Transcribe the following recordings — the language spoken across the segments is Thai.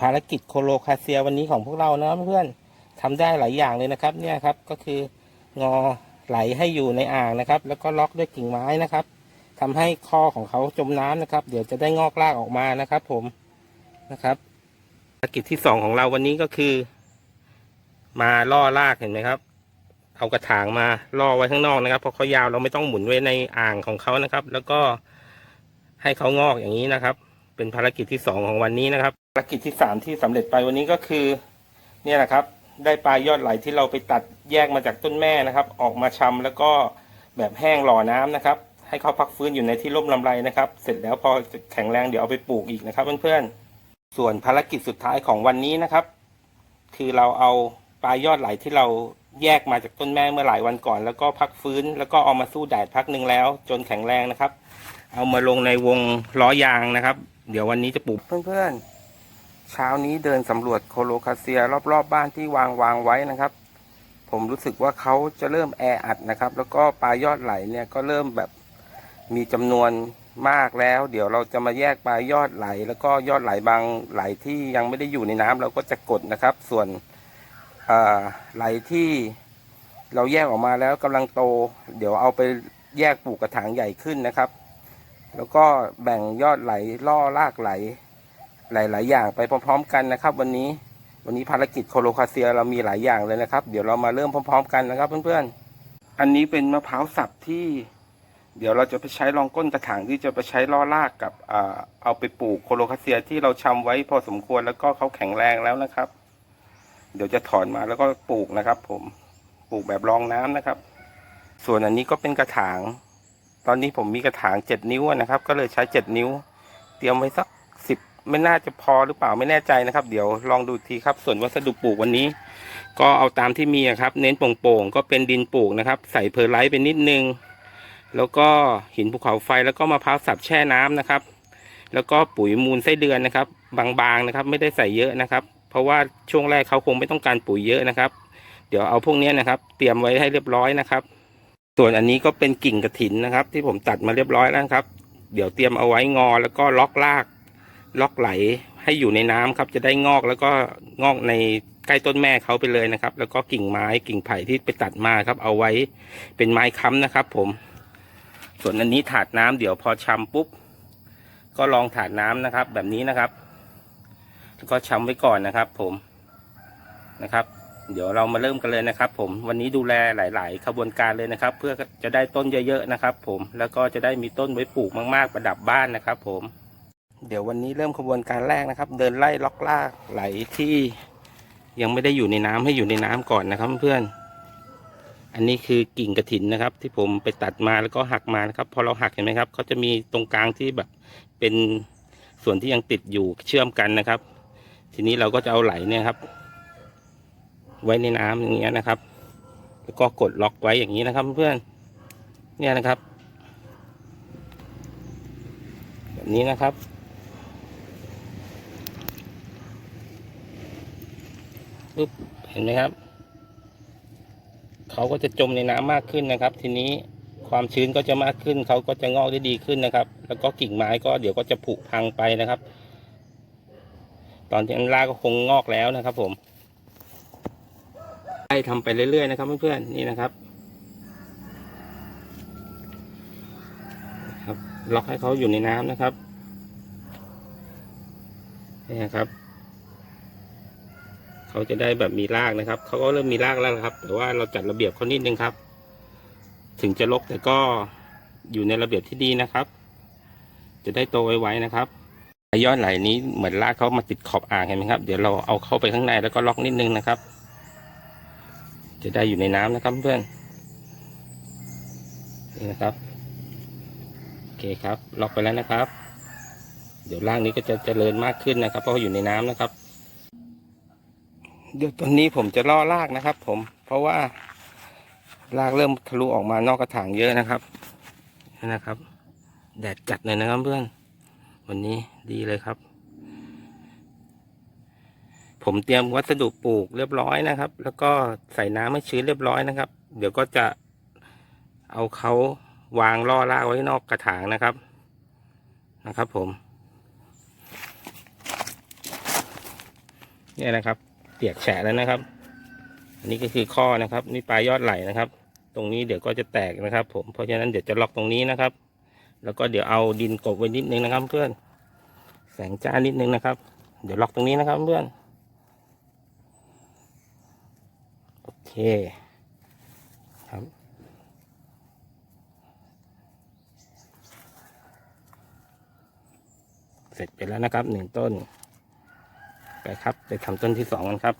ภารกิจโคโลคาเซียวันนี้ของพวกเรานะเพื่อนๆทำได้หลายอย่างเลยนะครับ เนี่ยครับก็คืองอไหลให้อยู่ในอ่างนะครับ แล้วก็ล็อกด้วยกิ่งไม้นะครับทำให้คอของเขาจมน้ำนะครับ เดี๋ยวจะได้งอกรากออกมานะครับ ผมนะครับภารกิจที่สองของเราวันนี้ก็คือ มาล่อรากเห็นไหมครับ เอากระถางมาล่อไว้ข้างนอกนะครับเพราะเขายาวเราไม่ต้องหมุนไว้ในอ่างของเขานะครับ แล้วก็ให้เขางอกอย่างนี้นะครับ เป็นภารกิจที่สองของวันนี้นะครับ ภารกิจที่สามที่สำเร็จไปวันนี้ก็คือ เนี่ยนะครับ ได้ปลายยอดไหลที่เราไปตัดแยกมาจากต้นแม่นะครับ ออกมาชำแล้วก็แบบแห้งหล่อน้ำนะครับ ให้เขาพักฟื้นอยู่ในที่ร่มลำไรนะครับ เสร็จแล้วพอแข็งแรงเดี๋ยวเอาไปปลูกอีกนะครับเพื่อนๆ ส่วนภารกิจสุดท้ายของวันนี้นะครับ คือเราเอาปลายยอดไหลที่เราแยกมาจากต้นแม่เมื่อหลายวันก่อน แล้วก็พักฟื้น แล้วก็เอามาสู้แดดพักหนึ่งแล้ว จนแข็งแรงนะครับ เอามาลงในวงล้อยางนะครับ เดี๋ยววันนี้จะปลูกเพื่อนๆ เช้านี้เดินสำรวจโคโลคาเซีย รอบๆบบ้านที่วางวางไว้นะครับ ผมรู้สึกว่าเขาจะเริ่มแออัดนะครับ แล้วก็ปลายยอดไหลเนี่ยก็เริ่มแบบมีจำนวนมากแล้ว เดี๋ยวเราจะมาแยกปลายยอดไหล แล้วก็ยอดไหลบางไหลที่ยังไม่ได้อยู่ในน้ำเราก็จะกดนะครับ ส่วนไหลที่เราแยกออกมาแล้วกำลังโต เดี๋ยวเอาไปแยกปลูกกระถางใหญ่ขึ้นนะครับ แล้วก็แบ่งยอดไหลล่อรากไหล หลาย ๆ อย่างไปพร้อม ๆ กันนะครับ วันนี้วันนี้ภารกิจโคโลคาเซียเรามีหลายอย่างเลยนะครับ เดี๋ยวเรามาเริ่มพร้อม ๆ กันนะครับ เพื่อนๆ อันนี้เป็นมะพร้าวสับที่ เดี๋ยวเราจะไปใช้รองก้นกระถางที่จะไปใช้ล่อรากกับอ่าเอาไปปลูกโคโลคาเซียที่เราชำไว้พอสมควรแล้วก็เขาแข็งแรงแล้วนะครับ เดี๋ยวจะถอนมาแล้วก็ปลูกนะครับ ผมปลูกแบบรองน้ำนะครับ ส่วนอันนี้ก็เป็นกระถาง ตอนนี้ผมมีกระถางเจ็ดนิ้วนะครับ ก็เลยใช้เจ็ดนิ้ว เตรียมไว้สักสิบไม่น่าจะพอหรือเปล่าไม่แน่ใจนะครับ เดี๋ยวลองดูทีครับ ส่วนวัสดุปลูกวันนี้ ก็เอาตามที่มีครับ เน้นโป่งๆก็เป็นดินปลูกนะครับ ใส่เพอร์ไลท์ไปนิดนึง แล้วก็หินภูเขาไฟแล้วก็มะพร้าวสับแช่น้ำนะครับ แล้วก็ปุ๋ยมูลไส้เดือนนะครับ บางๆนะครับ ไม่ได้ใส่เยอะนะครับ เพราะว่าช่วงแรกเขาคงไม่ต้องการปุ๋ยเยอะนะครับ เดี๋ยวเอาพวกนี้นะครับ เตรียมไว้ให้เรียบร้อยนะครับ ส่วนอันนี้ก็เป็นกิ่งกระถินนะครับ ที่ผมตัดมาเรียบร้อยแล้วครับ เดี๋ยวเตรียมเอาไว้งอแล้วก็ล็อกราก ล็อกไหลให้อยู่ในน้ำครับ จะได้งอกแล้วก็งอกในใกล้ต้นแม่เขาไปเลยนะครับ แล้วก็กิ่งไม้กิ่งไผ่ที่ไปตัดมาครับ เอาไว้เป็นไม้ค้ำนะครับ ผม ส่วนอันนี้ถาดน้ำเดี๋ยวพอชำปุ๊บก็ลองถาดน้ำนะครับ แบบนี้นะครับแล้วก็ชำไว้ก่อนนะครับ ผมนะครับ เดี๋ยวเรามาเริ่มกันเลยนะครับ ผมวันนี้ดูแลหลาย ๆ ขบวนการเลยนะครับ เพื่อจะได้ต้นเยอะ ๆ นะครับ ผมแล้วก็จะได้มีต้นไว้ปลูกมากๆ ประดับบ้านนะครับ ผม เดี๋ยววันนี้เริ่มขบวนการแรกนะครับ เดินไล่ล็อกลากไหลที่ยังไม่ได้อยู่ในน้ำให้อยู่ในน้ำก่อนนะครับ เพื่อนอันนี้คือกิ่งกระถินนะครับ ที่ผมไปตัดมาแล้วก็หักมานะครับ พอเราหักเห็นไหมครับเขาจะมีตรงกลางที่แบบเป็นส่วนที่ยังติดอยู่เชื่อมกันนะครับ ทีนี้เราก็จะเอาไหลเนี่ยครับ ไว้ในน้ำอย่างเงี้ยนะครับ แล้วก็กดล็อกไว้อย่างนี้นะครับเพื่อนเนี่ยนะครับ แบบนี้นะครับปึ๊บเห็นไหมครับเขาก็จะจมในน้ำมากขึ้นนะครับ ทีนี้ความชื้นก็จะมากขึ้น เขาก็จะงอกได้ดีขึ้นนะครับ แล้วก็กิ่งไม้ก็เดี๋ยวก็จะผุพังไปนะครับ ตอนที่อันล่าก็คงงอกแล้วนะครับผม ไล่ทำไปเรื่อยๆนะครับเพื่อนๆนี่นะครับครับล็อกให้เขาอยู่ในน้ำนะครับนี่นะครับเขาจะได้แบบมีรากนะครับเขาก็เริ่มมีรากแล้วครับ แต่ว่าเราจัดระเบียบเขานิดนึงครับ ถึงจะรกแต่ก็อยู่ในระเบียบที่ดีนะครับ จะได้โตไวๆนะครับยอดไหลนี้เหมือนรากเขามาติดขอบอ่างเห็นไหมครับ เดี๋ยวเราเอาเข้าไปข้างในแล้วก็ล็อกนิดนึงนะครับ จะได้อยู่ในน้ำนะครับเพื่อนนี่นะครับโอเคครับล็อกไปแล้วนะครับ เดี๋ยวร่างนี้ก็จะเจริญมากขึ้นนะครับ เพราะว่าอยู่ในน้ำนะครับ เดี๋ยวตอนนี้ผมจะล่อรากนะครับ ผมเพราะว่ารากเริ่มทะลุออกมานอกกระถางเยอะนะครับนี่นะครับ แดดจัดเลยนะครับเพื่อน วันนี้ดีเลยครับ ผมเตรียมวัสดุปลูกเรียบร้อยนะครับ แล้วก็ใส่น้ำให้ชื้นเรียบร้อยนะครับ เดี๋ยวก็จะเอาเขาวางล่อรากไว้นอกกระถางนะครับนะครับผมเนี่ยนะครับ เปียกแฉะแล้วนะครับ อันนี้ก็คือข้อนะครับ นี่ปลายยอดไหลนะครับ ตรงนี้เดี๋ยวก็จะแตกนะครับ ผมเพราะฉะนั้นเดี๋ยวจะล็อกตรงนี้นะครับ แล้วก็เดี๋ยวเอาดินกบไว้นิดนึงนะครับเพื่อนแสงจ้านิดนึงนะครับ เดี๋ยวล็อกตรงนี้นะครับเพื่อน โอเคครับ เสร็จไปแล้วนะครับหนึ่งต้น ไปครับไปทำต้นที่สองกันครับ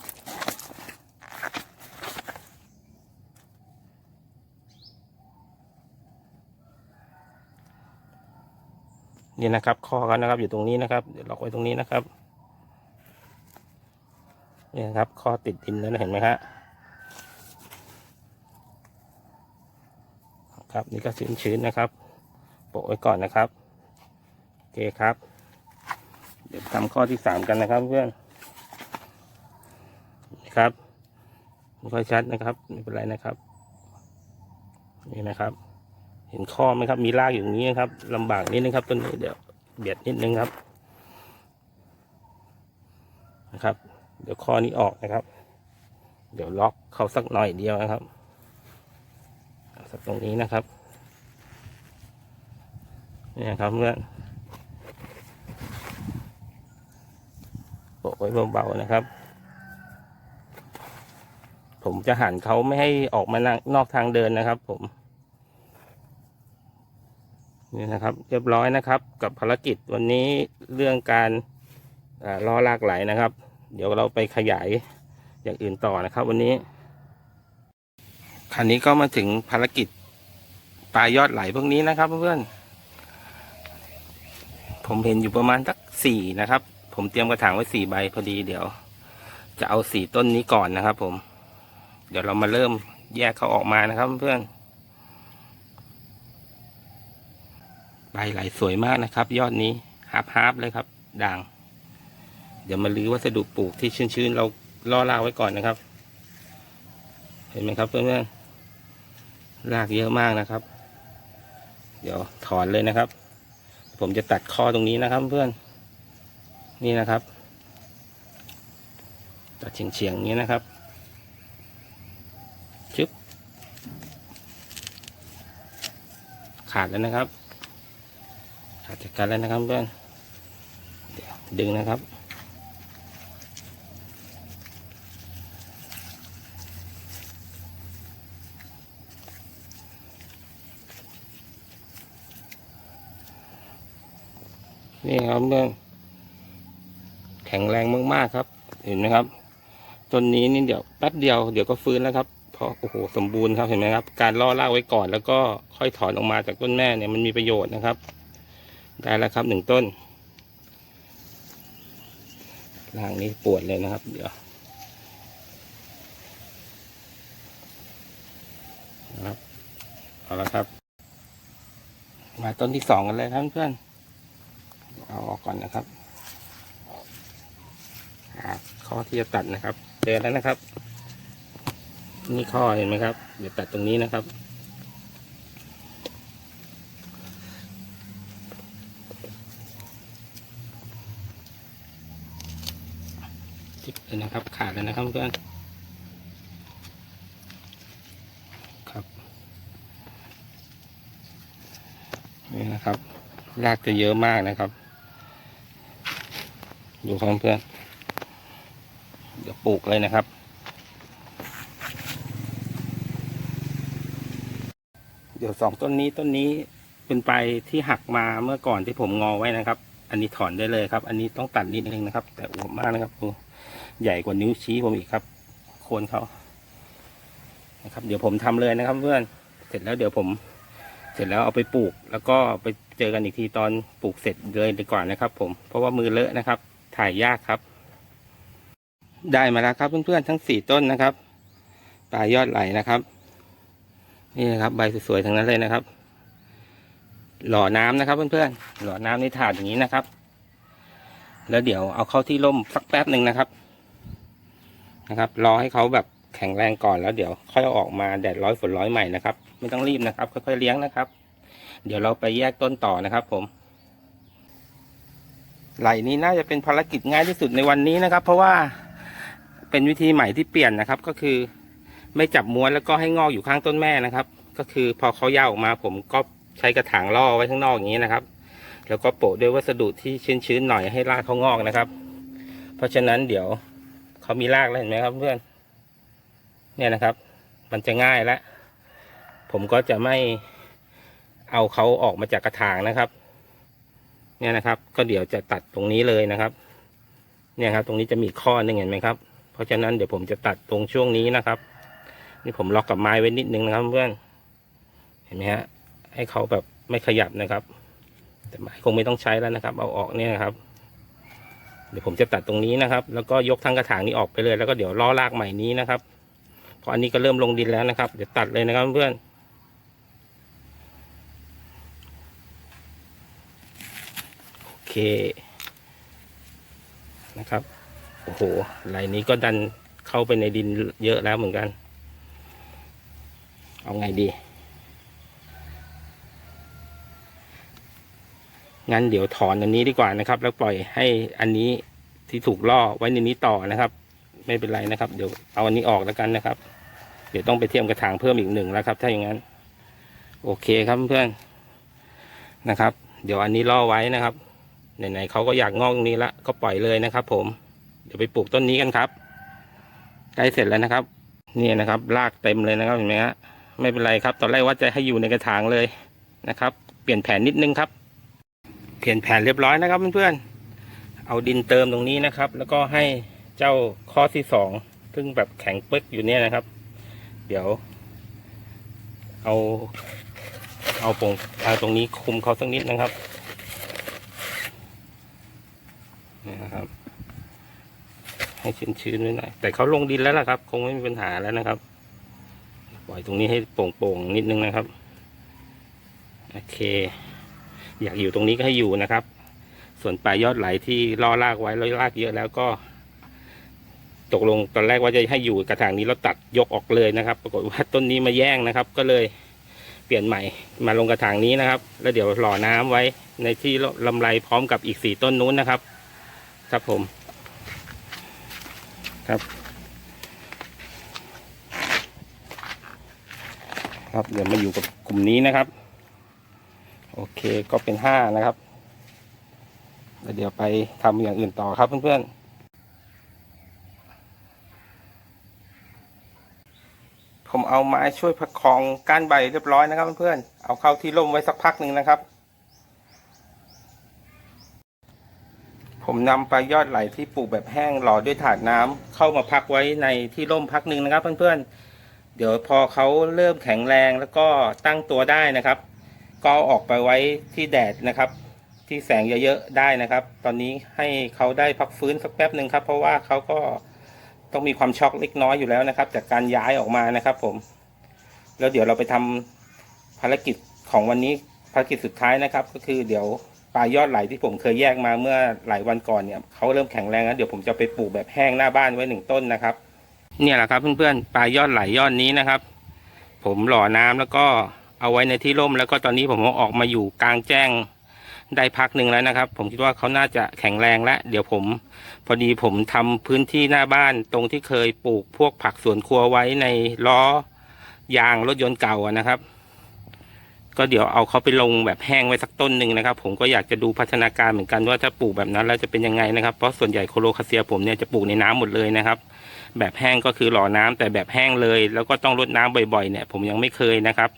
นี่นะครับข้อกันนะครับอยู่ตรงนี้นะครับเดี๋ยวล็อกไว้ตรงนี้นะครับนี่นะครับข้อติดดินแล้วนะเห็นไหมฮะ ครับ นี่ก็ชื้นๆนะครับโปะไว้ก่อนนะครับโอเคครับ เดี๋ยวทำข้อที่สามกันนะครับเพื่อนนี่ครับไม่ค่อยชัดนะครับไม่เป็นไรนะครับ นี่นะครับ เห็นข้อไหมครับ มีรากอยู่างนี้นะครับลำบากนิดนึงครับต้นนี้เดี๋ยวเบียดนิดนึงครับนะครับ เดี๋ยวข้อนี้ออกนะครับ เดี๋ยวล็อกเขาสักหน่อยเดียวนะครับ เอาสักตรงนี้นะครับนี่นะครับเพื่อนโปะไว้เบาๆนะครับ ผมจะหันเขาไม่ให้ออกมานอกทางเดินนะครับ ผมนี่นะครับ เรียบร้อยนะครับ กับภารกิจวันนี้เรื่องการอ่าล้อลากไหลนะครับ เดี๋ยวเราไปขยายอย่างอื่นต่อนะครับ วันนี้ คันนี้ก็มาถึงภารกิจปลายยอดไหลพวกนี้นะครับเพื่อนๆผมเห็นอยู่ประมาณสักสี่นะครับ ผมเตรียมกระถางไว้สี่ใบพอดีเดี๋ยว จะเอาสี่ต้นนี้ก่อนนะครับ ผม เดี๋ยวเรามาเริ่มแยกเขาออกมานะครับเพื่อนใบไหลสวยมากนะครับ ยอดนี้ฮาร์ปฮาร์เลยครับ ด่าง เดี๋ยวมาลื้อวัสดุปลูกที่ชื้นๆเราล่อรากไว้ก่อนนะครับ เห็นไหมครับเพื่อนๆ รากเยอะมากนะครับ เดี๋ยวถอนเลยนะครับ ผมจะตัดข้อตรงนี้นะครับเพื่อน นี่นะครับ ตัดเฉียงๆอย่างนี้นะครับชึบขาดแล้วนะครับขาดจากกันแล้วนะครับเพื่อนเดี๋ยวดึงนะครับ นี่ครับเพื่อนแข็งแรงมากๆครับ เห็นไหมครับต้นนี้นี่เดี๋ยวแป๊บเดียวเดี๋ยวก็ฟื้นแล้วครับเพราะโอ้โหสมบูรณ์ครับเห็นไหมครับ การล่อรากไว้ก่อนแล้วก็ค่อยถอนออกมาจากต้นแม่เนี่ยมันมีประโยชน์นะครับ ได้แล้วครับหนึ่งต้นล่างนี้ปวดเลยนะครับ เดี๋ยวนะครับเอาละครับ มาต้นที่สองกันเลยครับเพื่อน ออกก่อนนะครับหาข้อที่จะตัดนะครับเจอแล้วนะครับ นี่ข้อเห็นไหมครับ เดี๋ยวตัดตรงนี้นะครับจิบเลยนะครับ ขาดเลยนะครับเพื่อนครับนี่นะครับรากจะเยอะมากนะครับ ดูครับเพื่อนเดี๋ยวปลูกเลยนะครับ เดี๋ยวสองต้นนี้ต้นนี้เป็นไปที่หักมาเมื่อก่อนที่ผมงอไว้นะครับ อันนี้ถอนได้เลยครับ อันนี้ต้องตัดนิดนึงนะครับ แต่อวบมากนะครับดูใหญ่กว่านิ้วชี้ผมอีกครับ โคนเขานะครับ เดี๋ยวผมทำเลยนะครับ เพื่อนเสร็จแล้วเดี๋ยวผม เสร็จแล้วเอาไปปลูก แล้วก็ไปเจอกันอีกทีตอนปลูกเสร็จเลยดีกว่านะครับ ผมเพราะว่ามือเลอะนะครับ ถ่ายยากครับ ได้มาแล้วครับเพื่อนๆทั้งสี่ต้นนะครับปลายยอดไหลนะครับ นี่นะครับ ใบสวยๆทั้งนั้นเลยนะครับ หล่อน้ำนะครับเพื่อนๆหล่อน้ำในถาดอย่างนี้นะครับ แล้วเดี๋ยวเอาเข้าที่ร่มสักแป๊บหนึ่งนะครับ นะครับ รอให้เขาแบบแข็งแรงก่อนแล้วเดี๋ยวค่อยเอาออกมาแดดร้อยฝนร้อยใหม่นะครับ ไม่ต้องรีบนะครับ ค่อยๆเลี้ยงนะครับ เดี๋ยวเราไปแยกต้นต่อนะครับ ผม ไหลนี้น่าจะเป็นภารกิจง่ายที่สุดในวันนี้นะครับ เพราะว่าเป็นวิธีใหม่ที่เปลี่ยนนะครับ ก็คือไม่จับม้วนแล้วก็ให้งอกอยู่ข้างต้นแม่นะครับ ก็คือพอเขาย่าออกมาผมก็ใช้กระถางล่อไว้ข้างนอกอย่างนี้นะครับ แล้วก็โปะด้วยวัสดุที่ชื้นๆหน่อยให้รากเขางอกนะครับ เพราะฉะนั้นเดี๋ยวเขามีรากแล้วเห็นไหมครับเพื่อนเนี่ยนะครับ มันจะง่ายและผมก็จะไม่เอาเขาออกมาจากกระถางนะครับ เนี่ยนะครับ ก็เดี๋ยวจะตัดตรงนี้เลยนะครับ เนี่ยครับ ตรงนี้จะมีข้อหนึ่งเห็นไหมครับ เพราะฉะนั้นเดี๋ยวผมจะตัดตรงช่วงนี้นะครับ นี่ผมล็อกกับไม้ไว้นิดนึงนะครับเพื่อนเห็นไหมฮะให้เขาแบบไม่ขยับนะครับ แต่ไม้คงไม่ต้องใช้แล้วนะครับ เอาออกเนี่ยนะครับ เดี๋ยวผมจะตัดตรงนี้นะครับ แล้วก็ยกทั้งกระถางนี้ออกไปเลย แล้วก็เดี๋ยวล้อรากใหม่นี้นะครับเพราะอันนี้ก็เริ่มลงดินแล้วนะครับ เดี๋ยวตัดเลยนะครับเพื่อน โอเค นะครับ โอ้โหลายนี้ก็ดันเข้าไปในดินเยอะแล้วเหมือนกัน เอาไงดี งั้นเดี๋ยวถอนอันนี้ดีกว่านะครับ แล้วปล่อยให้อันนี้ที่ถูกล่อไว้ในนี้ต่อนะครับ ไม่เป็นไรนะครับ เดี๋ยวเอาอันนี้ออกแล้วกันนะครับ เดี๋ยวต้องไปเทียมกระถางเพิ่มอีกหนึ่งแล้วครับ ถ้าอย่างนั้น โอเคครับเพื่อนนะครับ เดี๋ยวอันนี้ล่อไว้นะครับ ไหนๆเขาก็อยากงอกตรงนี้ละก็ปล่อยเลยนะครับ ผมเดี๋ยวไปปลูกต้นนี้กันครับ ใกล้เสร็จแล้วนะครับ นี่นะครับรากเต็มเลยนะครับเห็นไหมฮะไม่เป็นไรครับ ตอนแรกว่าจะให้อยู่ในกระถางเลยนะครับ เปลี่ยนแผนนิดนึงครับ เปลี่ยนแผนเรียบร้อยนะครับเพื่อนๆเอาดินเติมตรงนี้นะครับ แล้วก็ให้เจ้าข้อที่สองซึ่งแบบแข็งปึ๊กอยู่เนี่ยนะครับ เดี๋ยว เอา เอาปงเอาตรงนี้คุมเขาสักนิดนะครับ นี่นะครับ ให้ชื้นๆไว้หน่อยแต่เขาลงดินแล้วล่ะครับ คงไม่มีปัญหาแล้วนะครับ ปล่อยตรงนี้ให้โป่งๆนิดนึงนะครับ โอเค อยากอยู่ตรงนี้ก็ให้อยู่นะครับ ส่วนปลายยอดไหลที่ล่อรากไว้แล้วรากเยอะแล้วก็ ตกลงตอนแรกว่าจะให้อยู่กระถางนี้เราตัดยกออกเลยนะครับ ปรากฏว่าต้นนี้มาแย่งนะครับ ก็เลยเปลี่ยนใหม่มาลงกระถางนี้นะครับ แล้วเดี๋ยวหล่อน้ำไว้ในที่ลำไรพร้อมกับอีกสี่ต้นนู้นนะครับ ครับผม ครับ ครับเดี๋ยวมาอยู่กับกลุ่มนี้นะครับ โอเคก็เป็นห้านะครับแล้วเดี๋ยวไปทำอย่างอื่นต่อครับเพื่อนๆผมเอาไม้ช่วยประคองก้านใบเรียบร้อยนะครับเพื่อนๆ เอาเข้าที่ร่มไว้สักพักหนึ่งนะครับ ผมนำปลายยอดไหลที่ปลูกแบบแห้งหล่อด้วยถาดน้ำเข้ามาพักไว้ในที่ร่มพักหนึ่งนะครับเพื่อนๆ เดี๋ยวพอเขาเริ่มแข็งแรงแล้วก็ตั้งตัวได้นะครับ ก็อออกไปไว้ที่แดดนะครับ ที่แสงเยอะๆได้นะครับ ตอนนี้ให้เขาได้พักฟื้นสักแป๊บหนึ่งครับ เพราะว่าเขาก็ต้องมีความช็อกเล็กน้อยอยู่แล้วนะครับ จากการย้ายออกมานะครับผม แล้วเดี๋ยวเราไปทำภารกิจของวันนี้ภารกิจสุดท้ายนะครับ ก็คือเดี๋ยว ปลายยอดไหลที่ผมเคยแยกมาเมื่อหลายวันก่อนเนี่ยเขาเริ่มแข็งแรงแล้วเดี๋ยวผมจะไปปลูกแบบแห้งหน้าบ้านไว้หนึ่งต้นนะครับ เนี่ยแหละครับเพื่อนๆปลายยอดไหลยอดนี้นะครับ ผมหล่อน้ำแล้วก็เอาไว้ในที่ร่ม แล้วก็ตอนนี้ผมเอาออกมาอยู่กลางแจ้งได้พักหนึ่งแล้วนะครับ ผมคิดว่าเขาน่าจะแข็งแรงแล้วเดี๋ยวผม พอดีผมทำพื้นที่หน้าบ้านตรงที่เคยปลูกพวกผักสวนครัวไว้ในล้อยางรถยนต์เก่านะครับ ก็เดี๋ยวเอาเขาไปลงแบบแห้งไว้สักต้นหนึ่งนะครับ ผมก็อยากจะดูพัฒนาการเหมือนกันว่าถ้าปลูกแบบนั้นแล้วจะเป็นยังไงนะครับเพราะส่วนใหญ่โคโลคาเซียผมเนี่ยจะปลูกในน้ำหมดเลยนะครับ แบบแห้งก็คือหล่อน้ำแต่แบบแห้งเลย แล้วก็ต้องรดน้ำบ่อยๆเนี่ย ผมยังไม่เคยนะครับ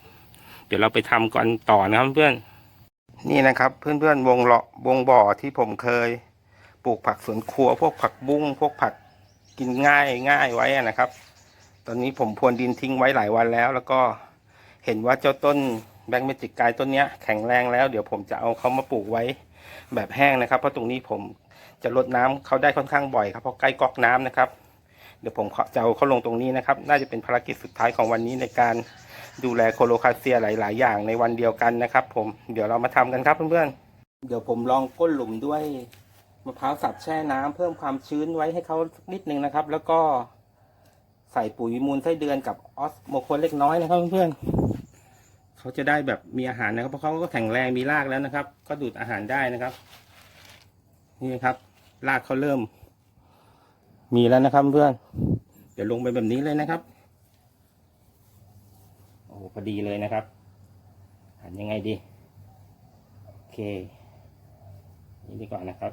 เดี๋ยวเราไปทำก่อนต่อนะครับเพื่อนนี่นะครับเพื่อนๆวงเลาะวงบ่อที่ผมเคย ปลูกผักสวนครัว พวกผักบุ้งพวกผักกินง่ายง่ายไว้นะครับ ตอนนี้ผมพรวนดินทิ้งไว้หลายวันแล้ว แล้วก็เห็นว่าเจ้าต้น แบงค์เมจิกกายต้นนี้แข็งแรงแล้ว เดี๋ยวผมจะเอาเขามาปลูกไว้แบบแห้งนะครับเพราะตรงนี้ผมจะรดน้ำเขาได้ค่อนข้างบ่อยครับเพราะใกล้ก๊อกน้ำนะครับ เดี๋ยวผมจะเอาเขาลงตรงนี้นะครับ น่าจะเป็นภารกิจสุดท้ายของวันนี้ในการดูแลโคโลคาเซียหลาย ๆ อย่างในวันเดียวกันนะครับ ผมเดี๋ยวเรามาทำกันครับเพื่อนๆเดี๋ยวผมลองก้นหลุมด้วยมะพร้าวสับแช่น้ำเพิ่มความชื้นไว้ให้เขานิดนึงนะครับ แล้วก็ใส่ปุ๋ยมูลไส้เดือนกับออสโมโคนเล็กน้อยนะครับเพื่อนๆ เขาจะได้แบบมีอาหารนะครับ เพราะเขาก็แข็งแรงมีรากแล้วนะครับ ก็ดูดอาหารได้นะครับ นี่ครับรากเขาเริ่ม มีแล้วนะครับเพื่อนเดี๋ยวลงไปแบบนี้เลยนะครับโอ้พอดีเลยนะครับหันยังไงดีโอเคนี่ดีกว่านะครับ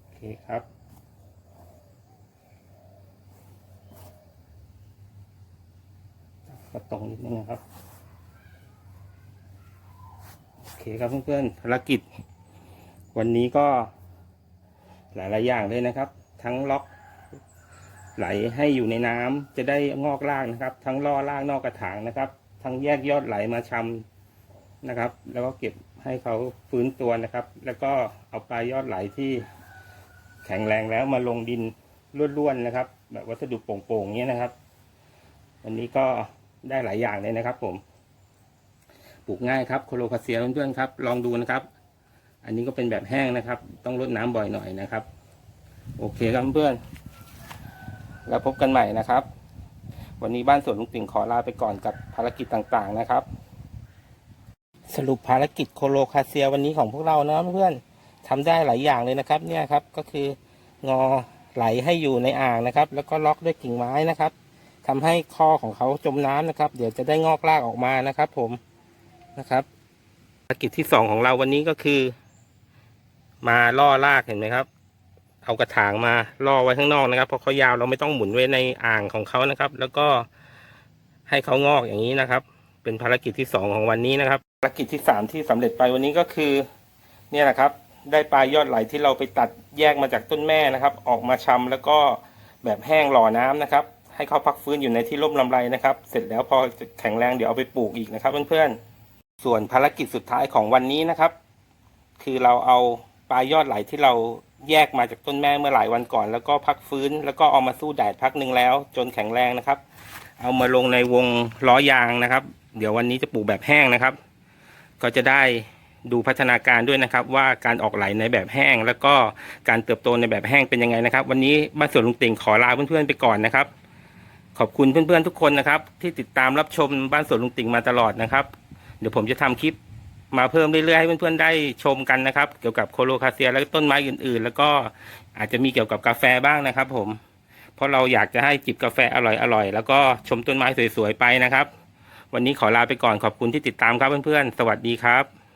โอเคครับ ก็ตรงนิดนึงนะครับ โอเคครับเพื่อนๆภารกิจ วันนี้ก็หลายๆอย่างเลยนะครับ ทั้งล็อกไหลให้อยู่ในน้ำจะได้งอกรากนะครับ ทั้งล่อรากนอกกระถางนะครับ ทั้งแยกยอดไหลมาชำนะครับ แล้วก็เก็บให้เขาฟื้นตัวนะครับ แล้วก็เอาปลายยอดไหลที่แข็งแรงแล้วมาลงดินร่วนๆนะครับ แบบวัสดุโป่งๆเงี้ยนะครับ วันนี้ก็ ได้หลายอย่างเลยนะครับ ผม ปลูกง่ายครับโคโลคาเซียเพื่อนๆครับ ลองดูนะครับ อันนี้ก็เป็นแบบแห้งนะครับ ต้องรดน้ำบ่อยหน่อยนะครับ โอเคครับเพื่อนแล้วพบกันใหม่นะครับ วันนี้บ้านสวนลุงติ่งขอลาไปก่อนกับภารกิจต่างๆนะครับ สรุปภารกิจโคโลคาเซียวันนี้ของพวกเรานะเพื่อนทำได้หลายอย่างเลยนะครับ เนี่ยครับก็คืองอไหลให้อยู่ในอ่างนะครับ แล้วก็ล็อกด้วยกิ่งไม้นะครับ ทำให้คอของเขาจมน้ำนะครับ เดี๋ยวจะได้งอกรากออกมานะครับ ผมนะครับภารกิจที่สองของเราวันนี้ก็คือ มาล่อรากเห็นไหมครับ เอากระถางมาล่อไว้ข้างนอกนะครับเพราะเขายาวเราไม่ต้องหมุนไว้ในอ่างของเขานะครับ แล้วก็ให้เขางอกอย่างนี้นะครับ เป็นภารกิจที่สองของวันนี้นะครับภารกิจที่สามที่สำเร็จไปวันนี้ก็คือ เนี่ยนะครับ ได้ปลายยอดไหลที่เราไปตัดแยกมาจากต้นแม่นะครับ ออกมาชำแล้วก็แบบแห้งหล่อน้ำนะครับ ให้เขาพักฟื้นอยู่ในที่ร่มลำไรนะครับ เสร็จแล้วพอแข็งแรงเดี๋ยวเอาไปปลูกอีกนะครับ เพื่อนๆ ส่วนภารกิจสุดท้ายของวันนี้นะครับ คือเราเอาปลายยอดไหลที่เราแยกมาจากต้นแม่เมื่อหลายวันก่อน แล้วก็พักฟื้น แล้วก็เอามาสู้แดดพักหนึ่งแล้ว จนแข็งแรงนะครับ เอามาลงในวงล้อยางนะครับ เดี๋ยววันนี้จะปลูกแบบแห้งนะครับ ก็จะได้ดูพัฒนาการด้วยนะครับ ว่าการออกไหลในแบบแห้ง แล้วก็การเติบโตในแบบแห้งเป็นยังไงนะครับ วันนี้บ้านสวนลุงติ่งขอลาเพื่อนๆไปก่อนนะครับ ขอบคุณเพื่อนๆทุกคนนะครับ ที่ติดตามรับชมบ้านสวนลุงติ่งมาตลอดนะครับ เดี๋ยวผมจะทำคลิปมาเพิ่มเรื่อยๆให้เพื่อนๆได้ชมกันนะครับ เกี่ยวกับโคโลคาเซียและต้นไม้อื่นๆ แล้วก็อาจจะมีเกี่ยวกับกาแฟบ้างนะครับ ผม เพราะเราอยากจะให้จิบกาแฟอร่อยๆแล้วก็ชมต้นไม้สวยๆไปนะครับ วันนี้ขอลาไปก่อนขอบคุณที่ติดตามครับเพื่อนๆสวัสดีครับ